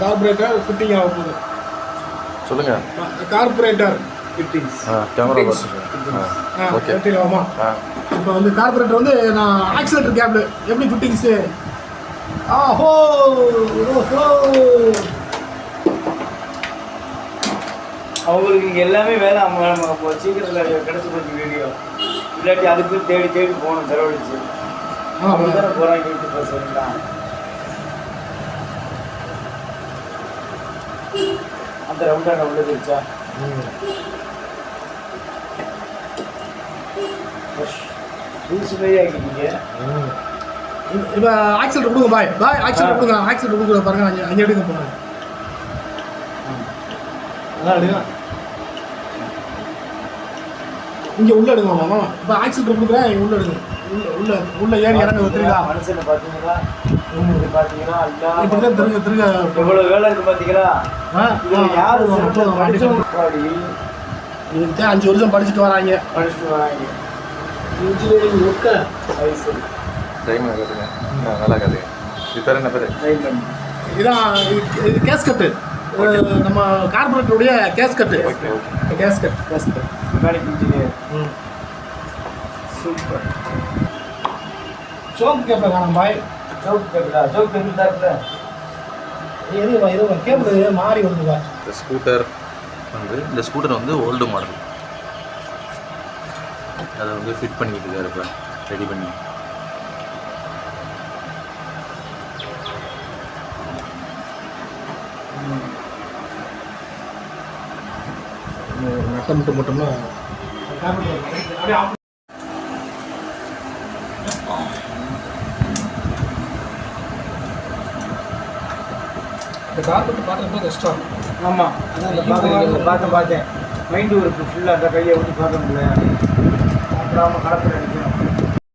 Carburettor fitting ஆக போகுது. சொல்லுங்க. கார்பரேட்டர் ஃபிட்டிங்ஸ் ஆ கேமரா ஓகே ஓகேவாமா ஆ இப்போ வந்து கார்பரேட்டர் வந்து நான் ஆக்சிலேட்டர் கேபிள் எப்படி ஃபிட்டிங்ஸு ஆஹோ ஓஹோ அவங்களுக்கு இங்கே எல்லாமே வேலை நம்ம சீக்கிரத்தில் கிடச்சி போச்சு வீடியோ இல்லாட்டி அதுக்கு தேடி தேடி போகணும் செலவழிச்சு. போகிறாங்க வீட்டு பசங்களா அந்த ரவுண்டான உள்ளது இருச்சா ஜூஸ் மாதிரி ஆக்கிட்டீங்க இப்போ ஆக்சிலேட்டர் கொடுங்க பாய் பாய் ஆக்சிலேட்டர் கொடுங்க. ஆக்சிலேட்டர் கொடுக்குற பாருங்க. அஞ்சு அஞ்சு எடுங்க போங்க. அதான் எடுங்க. இங்கே உள்ள எடுங்க மாமா. இப்போ ஆக்சிலேட்டர் கொடுக்குறேன் உள்ள எடுங்க. உள்ள உள்ள உள்ள ஏறி இறங்க தெரியுதா? மனுஷனை பார்த்தீங்களா இது பார்த்தீங்களா இப்படி தான் எல்லாம் திருங்க திருங்க எவ்வளோ வேலை இருக்கு பார்த்தீங்களா யாரு இதுக்கு அஞ்சு வருஷம் படிச்சுட்டு வராங்க. படிச்சுட்டு வராங்க. இன்ஜினியரிங் அது சரி டைம் கேட்டுங்க. நல்லா கேட்டுங்க. இது பேர்? என்ன பேர் இதான் இது- கேஸ்கட்டு நம்ம கார்பரேட்டருடைய gasket okay okay gasket first mechanic engineer ம். சூப்பர் சோப்பு கேப்பில் காணும் பாய் ஜோக் கேட்குதா ஜோக் கேட்குதா இருக்குல்ல எதுவா எதுவா கேபிள் மாறி பாய் இந்த ஸ்கூட்டர் வந்து இந்த ஸ்கூட்டர் வந்து ஓல்டு மாடல் அதை வந்து ஃபிட் பண்ணிட்டு இருக்காரு இப்போ ரெடி பண்ணி. நட்டை மட்டும் மட்டும்னா அப்படியே இந்த கார்பெட் பார்க்குறப்ப கஷ்டம். ஆமாம் அதான் இந்த பார்க்குறீங்க பார்த்தேன் பார்த்தேன் மைண்டு ஒர்க்கு ஃபுல்லாக அந்த கையை விட்டு பார்க்க முடியல. சாப்பிடாம கடப்பில் அடிக்க